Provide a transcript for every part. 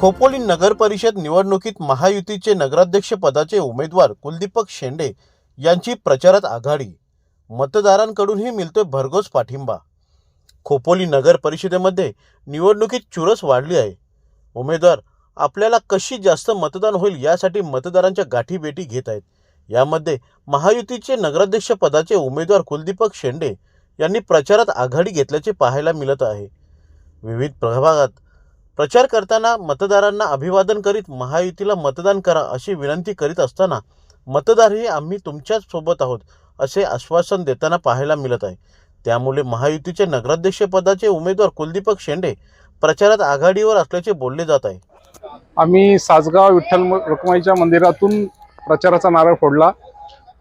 खोपोली नगर परिषद निवडणुकीत महायुतीचे नगराध्यक्ष पदाचे उमेदवार कुलदीपक शेंडे यांची प्रचारात आघाडी. मतदारांकडूनही मिळतोय भरघोस पाठिंबा. खोपोली नगर परिषदेमध्ये निवडणुकीत चुरस वाढली आहे. उमेदवार आपल्याला कशी जास्त मतदान होईल यासाठी मतदारांच्या गाठीभेटी घेत आहेत. यामध्ये महायुतीचे नगराध्यक्ष पदाचे उमेदवार कुलदीपक शेंडे यांनी प्रचारात आघाडी घेतल्याचे पाहायला मिळत आहे. विविध प्रभागात प्रचार करताना मतदारांना अभिवादन करीत महायुतीला मतदान करा अशी विनंती करीत असताना मतदारही आम्ही तुमच्याच सोबत आहोत असे आश्वासन देताना पाहायला मिळत आहे. त्यामुळे महायुतीचे नगराध्यक्षपदाचे उमेदवार कुलदीपक शेंडे प्रचारात आघाडीवर असल्याचे बोलले जात आहे. आम्ही सासगाव विठ्ठल रुक्माईच्या मंदिरातून प्रचाराचा नारळ फोडला.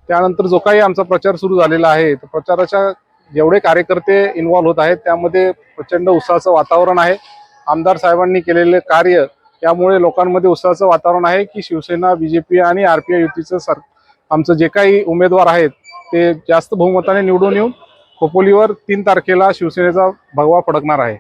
त्यानंतर जो काही आमचा प्रचार सुरू झालेला आहे तर प्रचाराच्या जेवढे कार्यकर्ते इन्व्हॉल्व्ह होत आहेत त्यामध्ये प्रचंड उत्साहाचं वातावरण आहे. आमदार साहेबांनी केलेले कार्य यामुळे लोकांमध्ये उत्साहाचं वातावरण आहे की शिवसेना बीजेपी आणि आर पी आय युतीचं सर आमचं जे काही उमेदवार आहेत ते जास्त बहुमताने निवडून येऊन खोपोलीवर तीन तारखेला शिवसेनेचा भगवा फडकणार आहे.